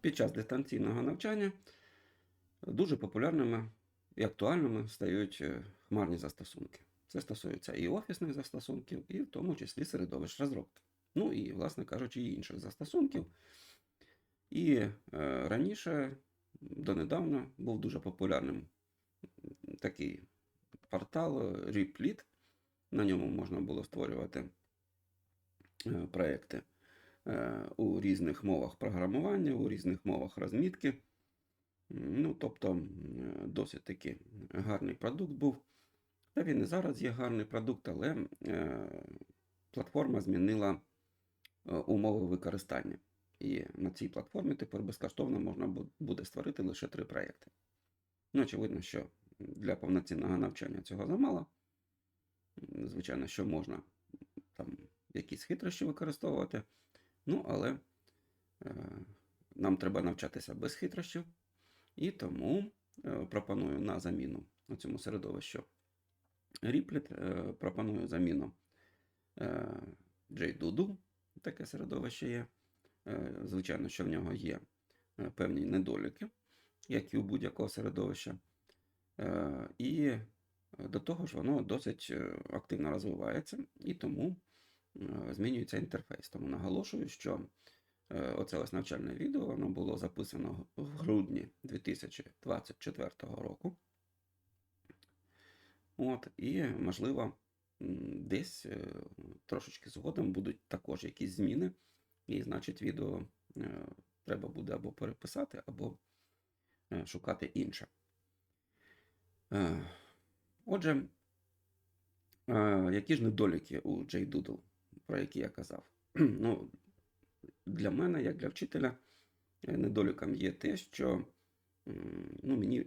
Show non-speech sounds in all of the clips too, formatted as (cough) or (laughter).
під час дистанційного навчання дуже популярними і актуальними стають е, хмарні застосунки. Це стосується і офісних застосунків, і в тому числі середовищ розробки. Ну і, власне кажучи, і інших застосунків. І е, раніше, донедавна, був дуже популярним такий портал е, Replit. На ньому можна було створювати е, проекти е, у різних мовах програмування, у різних мовах розмітки. Ну, тобто, е, досить таки гарний продукт був. Та він і зараз є гарний продукт, але е, платформа змінила е, умови використання. І на цій платформі тепер безкоштовно можна буде створити лише три проєкти. Ну, очевидно, що для повноцінного навчання цього замало. Звичайно, що можна там якісь хитрощі використовувати. Ну, але е, нам треба навчатися без хитрощів. І тому е, пропоную на заміну у цьому середовищу Riplet, е, пропоную заміну е, таке середовище є. Звичайно, що в нього є певні недоліки, як і у будь-якого середовища. І до того ж, воно досить активно розвивається, і тому змінюється інтерфейс. Тому наголошую, що е, оце ось навчальне відео воно було записано в грудні 2024 року. От, і, можливо, десь е, трошечки згодом будуть також якісь зміни, і значить відео е, треба буде або переписати, або е, шукати інше. Е, Отже, е, які ж недоліки у JDoodle, про які я казав? (clears throat) Ну, для мене, як для вчителя, е, недоліком є те, що ну, мені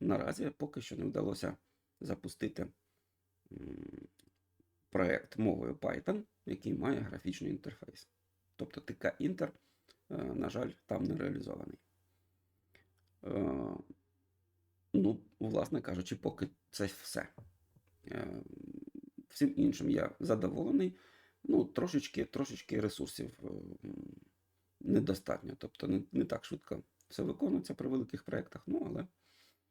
наразі поки що не вдалося запустити м, проект мовою Python, який має графічний інтерфейс. Тобто ТК Інтер, е, на жаль, там не реалізований. Е, Ну, власне кажучи, поки це все. Всім іншим я задоволений. Ну, трошечки, трошечки ресурсів е, недостатньо. Тобто не, не так швидко все виконується при великих проєктах. Ну, але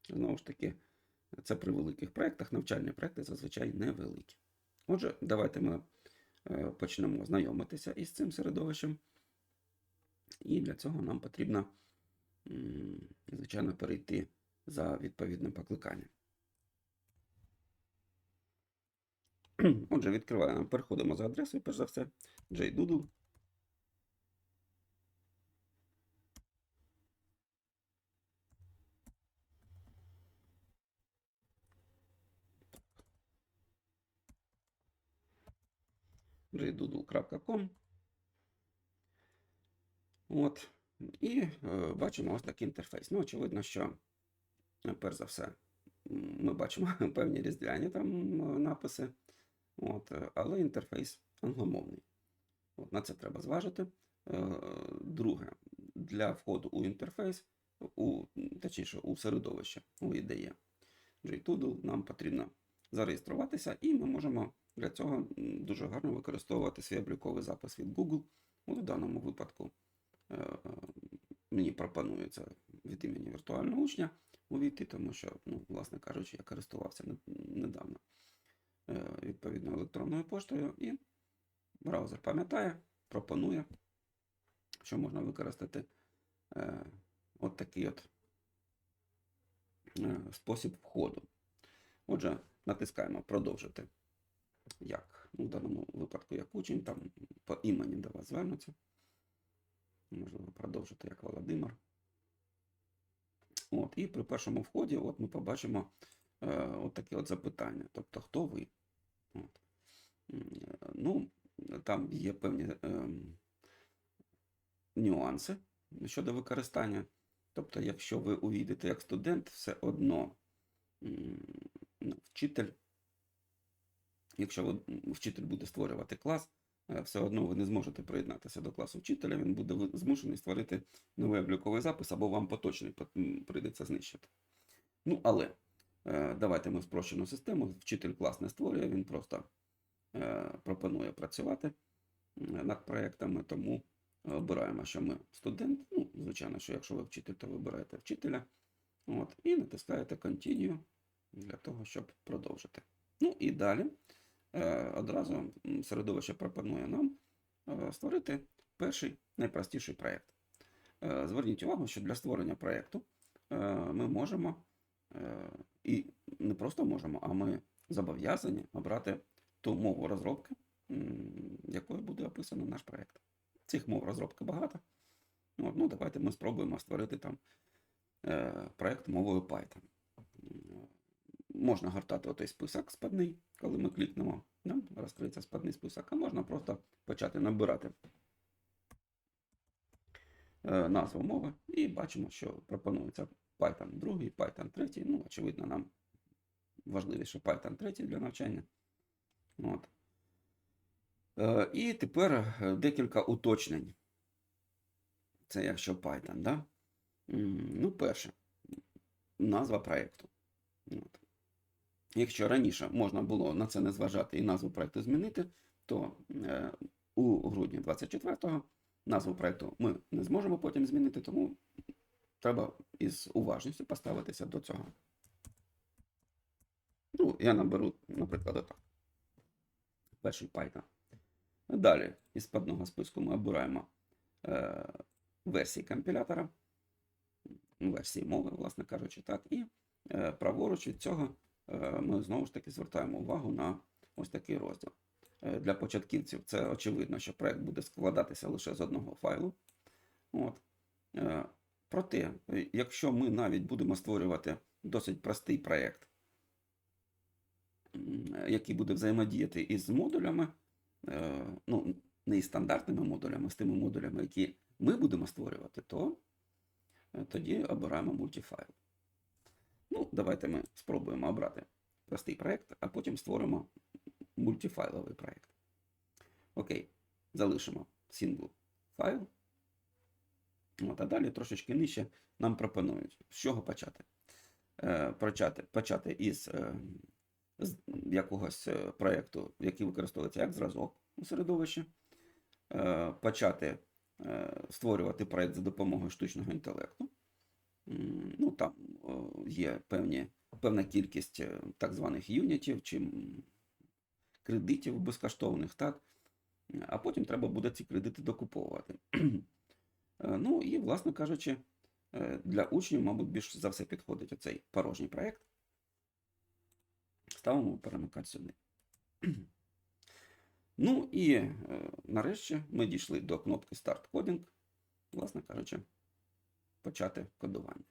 знову ж таки, це при великих проєктах, навчальні проєкти зазвичай невеликі. Отже, давайте ми е, почнемо знайомитися із цим середовищем. І для цього нам потрібно, звичайно, перейти за відповідним покликанням. (clears throat) Отже, відкриваємо, переходимо за адресою, перш за все, JDoodle. jdoodle.com. От. І е, бачимо ось такий інтерфейс. Ну, очевидно, що, е, перш за все, ми бачимо (laughs) певні різдвяні там е, написи, от, е, але інтерфейс англомовний. От, на це треба зважити. Е, Друге, для входу у інтерфейс, у, точніше, у середовище, у IDE JToodle, нам потрібно зареєструватися, і ми можемо для цього дуже гарно використовувати свій обліковий запис від Google. От в даному випадку е, мені пропонується від імені віртуального учня увійти, тому що, ну, власне кажучи, я користувався недавно е, відповідною електронною поштою, і браузер пам'ятає, пропонує, що можна використати е, от такий от е, спосіб входу. Отже, натискаємо продовжити. Як? Ну, в даному випадку як учень, там по імені до вас звернуться. Можливо, продовжити як Володимир. От, і при першому вході от ми побачимо е, от таке от запитання. Тобто, хто ви? Е, Ну, там є певні ем, нюанси щодо використання. Тобто, якщо ви увійдете як студент, все одно ну, вчитель, якщо ви, вчитель буде створювати клас, е, все одно ви не зможете приєднатися до класу вчителя, він буде змушений створити новий обліковий запис, або вам поточний прийдеться знищити. Ну, але е, давайте ми спрощену систему. Вчитель клас не створює, він просто е, пропонує працювати над проектами, тому обираємо, що ми студент. Ну, звичайно, що якщо ви вчитель, то вибираєте вчителя. От, і натискаєте Continue для того, щоб продовжити. Ну і далі е, одразу середовище пропонує нам е, створити перший найпростіший проєкт. Е, Зверніть увагу, що для створення проєкту е, ми можемо е, і не просто можемо, а ми зобов'язані обрати ту мову розробки, якою буде описано наш проєкт. Цих мов розробки багато. От, ну, давайте ми спробуємо створити там е, проєкт мовою Python. Можна гортати отой список спадний, коли ми клікнемо, да, розкриється спадний список, а можна просто почати набирати е, назву мови і бачимо, що пропонується Python 2, Python 3. Ну, очевидно, нам важливіше Python 3 для навчання. От. Е, І тепер е, декілька уточнень. Це якщо Python, да? Ну, перше, назва проєкту. Якщо раніше можна було на це не зважати і назву проєкту змінити, то е, у грудні 24-го назву проєкту ми не зможемо потім змінити, тому треба із уважністю поставитися до цього. Ну, я наберу, наприклад, отак. Перший Python. Далі із складного списку ми обираємо е, версії компілятора, версії мови, власне кажучи, так. І е, праворуч від цього е, ми знову ж таки звертаємо увагу на ось такий розділ. Е, для початківців це очевидно, що проект буде складатися лише з одного файлу. От. Е, проте, е, якщо ми навіть будемо створювати досить простий проєкт, який буде взаємодіяти із модулями, е, ну, не із стандартними модулями, з тими модулями, які ми будемо створювати, то е, тоді обираємо мультифайл. Ну, давайте ми спробуємо обрати простий проєкт, а потім створимо мультифайловий проєкт. Окей, залишимо single файл. От, а далі трошечки нижче нам пропонують, з чого почати. Е, почати, почати із е, з якогось е, проєкту, який використовується як зразок у середовищі, е, почати е, створювати проєкт за допомогою штучного інтелекту. Ну, там о, є певні, певна кількість е, так званих юнітів чи кредитів безкоштовних, так? А потім треба буде ці кредити докуповувати. Е, Ну і, власне кажучи, е, для учнів, мабуть, більш за все підходить оцей порожній проєкт. Ставимо перемикач сюди. (clears throat) Ну і е, нарешті ми дійшли до кнопки Start Coding, власне кажучи, почати кодування.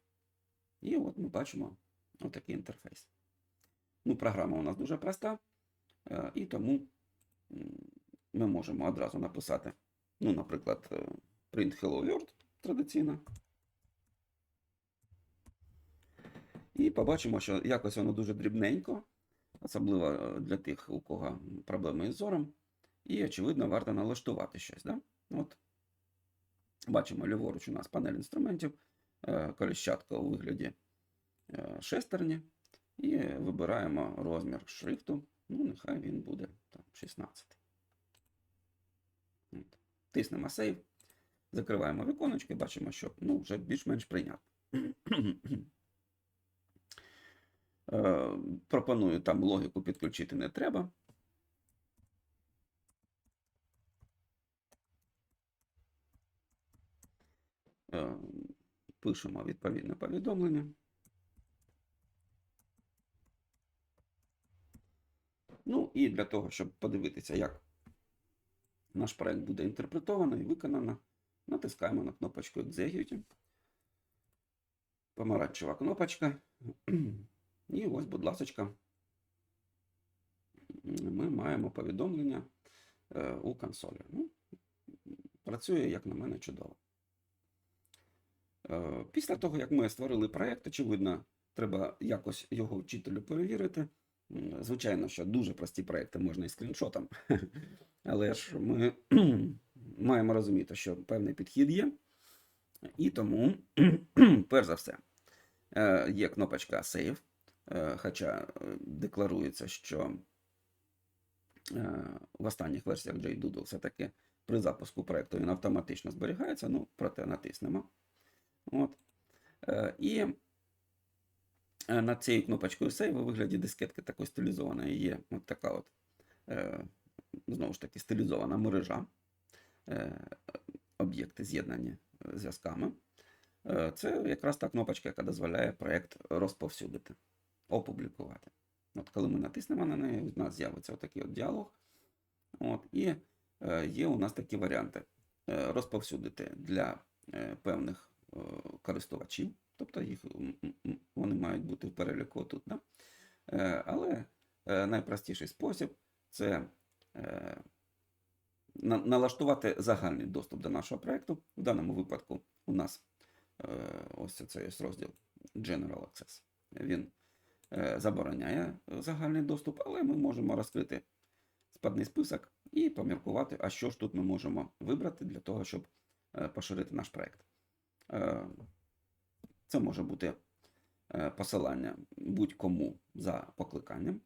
І от ми бачимо отакий інтерфейс. Ну, програма у нас дуже проста, е, і тому ми можемо одразу написати, ну, наприклад, е, print Hello World традиційно. І побачимо, що якось воно дуже дрібненько, особливо е, для тих, у кого проблеми із зором. І, очевидно, варто налаштувати щось. Да? От. Бачимо, ліворуч у нас панель інструментів, е, коліщатка у вигляді е, шестерні. І вибираємо розмір шрифту. Ну, нехай він буде там, 16. От. Тиснемо Save. Закриваємо віконечко і бачимо, що ну, вже більш-менш прийнятно. (clears throat) Е, Пропоную там логіку підключити не треба. Е, Пишемо відповідне повідомлення. Ну і для того, щоб подивитися, як наш проект буде інтерпретовано і виконано, натискаємо на кнопочку Execute. Помаранчева кнопочка. І ось, будь ласка, ми маємо повідомлення е, у консолі. Ну, працює, як на мене, чудово. Е, Після того, як ми створили проєкт, очевидно, треба якось його вчителю перевірити. Звичайно, що дуже прості проекти можна і скріншотом, (laughs) але ж ми маємо розуміти, що певний підхід є. І тому, (clears throat) перш за все, е, є кнопочка Save, е, хоча е, декларується, що в останніх версіях JDoodle все-таки при запуску проєкту він автоматично зберігається, ну, проте натиснемо. От. І над цією кнопочкою Save у вигляді дискетки такої стилізованої є от така от, знову ж таки, стилізована мережа, об'єкти з'єднані е, зв'язками. Е, Це якраз та кнопочка, яка дозволяє проєкт розповсюдити, опублікувати. От коли ми натиснемо на неї, у нас з'явиться отакий от діалог. От, і е, є у нас такі варіанти: Е, розповсюдити для е, певних е, користувачів, тобто їх, вони мають бути в переліку тут. Да? Е, Але е, найпростіший спосіб це е, налаштувати загальний доступ до нашого проєкту. В даному випадку у нас е, ось цей розділ General Access. Він е, забороняє загальний доступ, але ми можемо розкрити спадний список і поміркувати, а що ж тут ми можемо вибрати для того, щоб е, поширити наш проєкт. Це може бути посилання будь-кому за покликанням.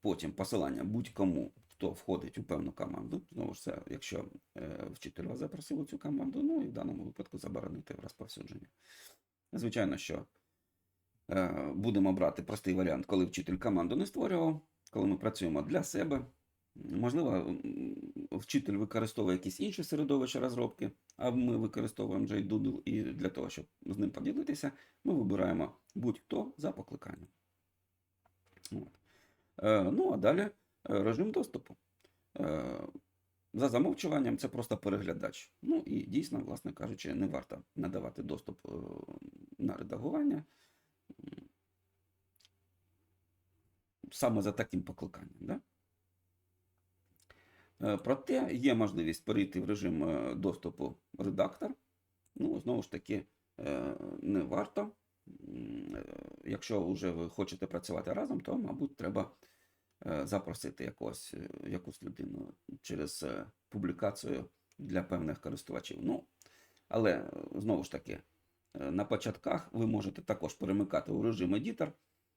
Потім посилання будь-кому, хто входить у певну команду. Знову ж це, якщо е, вчитель вас запросив у цю команду, ну і в даному випадку заборонити розповсюдження. Звичайно, що е, будемо брати простий варіант, коли вчитель команду не створював, коли ми працюємо для себе. Можливо, вчитель використовує якісь інші середовища розробки, а ми використовуємо JDoodle, і для того, щоб з ним поділитися, ми вибираємо будь-хто за покликанням. От. Е, Ну, а далі режим доступу. Е, За замовчуванням це просто переглядач. Ну і дійсно, власне кажучи, не варто надавати доступ е, на редагування саме за таким покликанням. Да? Е, Проте є можливість перейти в режим е, доступу редактор. Ну, знову ж таки, е, не варто. Е, Якщо вже ви хочете працювати разом, то, мабуть, треба е, запросити якогось, е, якусь людину через е, публікацію для певних користувачів. Ну, але е, знову ж таки, е, на початках ви можете також перемикати у режим едітор,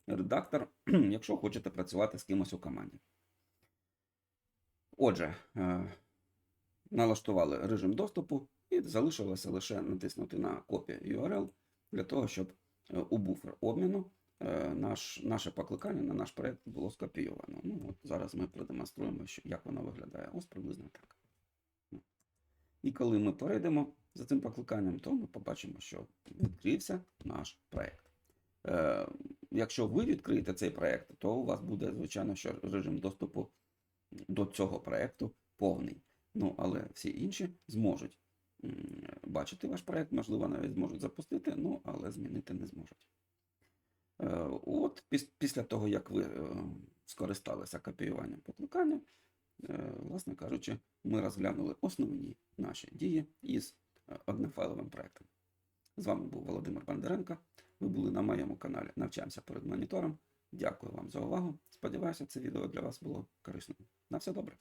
редактор, (clears throat) якщо хочете працювати з кимось у команді. Отже, е, налаштували режим доступу і залишилося лише натиснути на копію URL для того, щоб е, у буфер обміну е, наш, наше покликання на наш проєкт було скопійовано. Ну, от зараз ми продемонструємо, що, як воно виглядає. Ось приблизно так. Ну. І коли ми перейдемо за цим покликанням, то ми побачимо, що відкрився наш проєкт. Е, якщо ви відкриєте цей проєкт, то у вас буде, звичайно, що режим доступу до цього проєкту повний. Ну, але всі інші зможуть бачити ваш проєкт, можливо, навіть зможуть запустити, ну, але змінити не зможуть. Е, От піс- після того, як ви е, скористалися копіюванням покликання, е, власне кажучи, ми розглянули основні наші дії із однофайловим проєктом. З вами був Володимир Бондаренко. Ви були на моєму каналі Навчаємося перед монітором. Дякую вам за увагу. Сподіваюся, це відео для вас було корисним. На все добре.